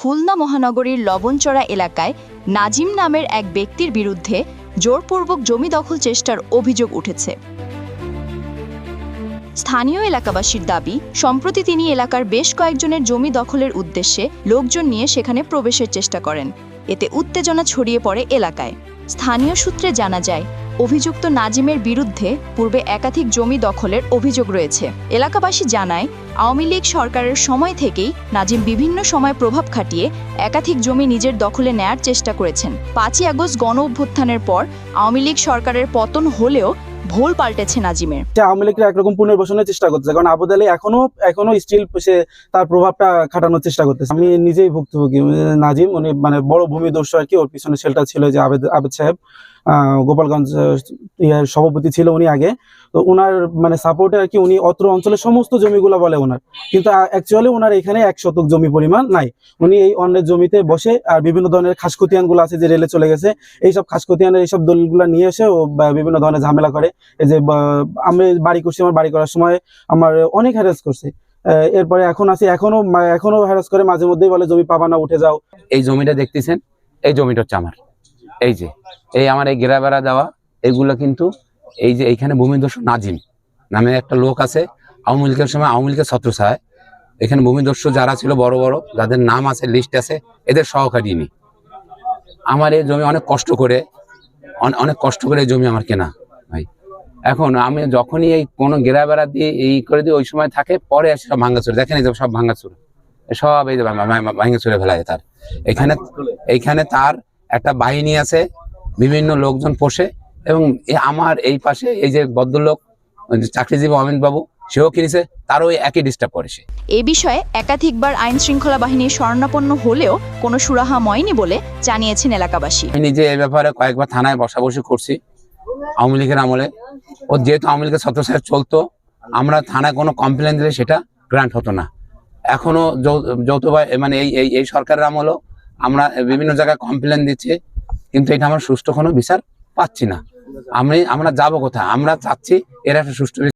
খুলনা মহানগরীর লবণচড়া এলাকায় নাজিম নামের এক ব্যক্তির বিরুদ্ধে জোরপূর্বক জমি দখল চেষ্টার অভিযোগ উঠেছে। স্থানীয় এলাকাবাসীর দাবি, সম্প্রতি তিনি এলাকার বেশ কয়েকজনের জমি দখলের উদ্দেশ্যে লোকজন নিয়ে সেখানে প্রবেশের চেষ্টা করেন। এতে উত্তেজনা ছড়িয়ে পড়ে এলাকায়। স্থানীয় সূত্রে জানা যায় অভিযুক্ত নাজিমের বিরুদ্ধে পূর্বে একাধিক জমি দখলের অভিযোগ রয়েছে। এলাকাবাসী জানায়, আওয়ামী লীগ সরকারের সময় থেকেই নাজিম বিভিন্ন সময় প্রভাব খাটিয়ে একাধিক জমি নিজের দখলে নেয়ার চেষ্টা করেছেন। পাঁচই আগস্ট গণ অভ্যুত্থানের পর আওয়ামী লীগ সরকারের পতন হলেও ভোল পাল্টেছে নাজিমের। আওয়ামী লীগের একরকম পুনর্বাসনের চেষ্টা করতেছে, কারণ আবু আলী এখনও এখনও স্টিল সে তার প্রভাবটা খাটানোর চেষ্টা করতেছে। আমি নিজেই ভুক্তভোগী নাজিম, উনি মানে বড় ভূমি ভূমিদস্যু আর কি, ওর পিছনে শেলটা ছিল যে আবেদ আবেদ সাহেব। গোপালগঞ্জ সভাপতি ছিল উনি আগে। তো ওনার মানে সাপোর্টে আর কি উনি অত্র অঞ্চলের সমস্ত জমিগুলো বলে ওনার কিন্তু অ্যাকচুয়ালি ওনার এখানে এক শতক জমি পরিমাণ নাই। উনি এই অন্যের জমিতে বসে আর বিভিন্ন ধরনের খাসখতিয়ানগুলো আছে যে রেলে চলে গেছে, এইসব খাসখতিয়ানের এইসব দলিলগুলো নিয়ে এসে ও বিভিন্ন ধরনের ঝামেলা করে। এই যে আমি বাড়ি করছি, আমার বাড়ি করার সময় আমার অনেক হ্যারাস করছে। এরপরে এখন আছি, এখনও এখনও হ্যারাস করে, মাঝে মধ্যেই বলে, জমি পাবা না, উঠে যাও। এই জমিটা দেখতেছেন? এই জমিটা হচ্ছে আমার। এই যে, এই আমার এই গেরা বেড়া দেওয়া, এগুলো কিন্তু এই যে এইখানে ভূমিদস্যু নাজিম নামে একটা লোক আছে। আওয়ামী লীগের সময় আওয়ামী লীগের ছত্রছায় এখানে ভূমিদস্যু যারা ছিল বড় বড়, যাদের নাম আছে লিস্ট আছে, এদের সহকারী নি আমার এই জমি অনেক কষ্ট করে অনেক কষ্ট করে এই জমি আমার কেনা, ভাই। এখন আমি যখনই এই কোনো গেরা বেড়া দিয়ে এই করে দিয়ে ওই সময় থাকে, পরে আসে সব ভাঙ্গাচুর। দেখেন এই যে সব ভাঙ্গাচুর। সব এই যে ফেলা যায় তার। এখানে এইখানে তার একটা বাহিনী আছে বিভিন্ন লোকজন পোষে এবং এ আমার এই পাশে এই যে ভদ্রলোক চাকরিজীবী অমিত বাবু সেও কিনেছে তারও একই ডিস্টার্ব করে সে। এ বিষয়ে একাধিকবার আইন শৃঙ্খলা বাহিনীর শরণাপন্ন হলেও কোনো সুরাহা ময়নি বলে জানিয়েছেন এলাকাবাসী। আমি নিজে এই ব্যাপারে কয়েকবার থানায় বসাবসি করছি আওয়ামী লীগের আমলে। ও যেহেতু আওয়ামী লীগের ছত্রছায়া চলতো আমরা থানায় কোনো কমপ্লেন দিলে সেটা গ্রান্ট হতো না। এখনও যৌ- যৌথ মানে এই এই সরকারের আমলও আমরা বিভিন্ন জায়গায় কমপ্লেন দিচ্ছে, কিন্তু এটা আমরা সুষ্ঠু কোনো বিচার পাচ্ছি না। আমি, আমরা যাব কোথায়? আমরা চাচ্ছি এর একটা সুষ্ঠু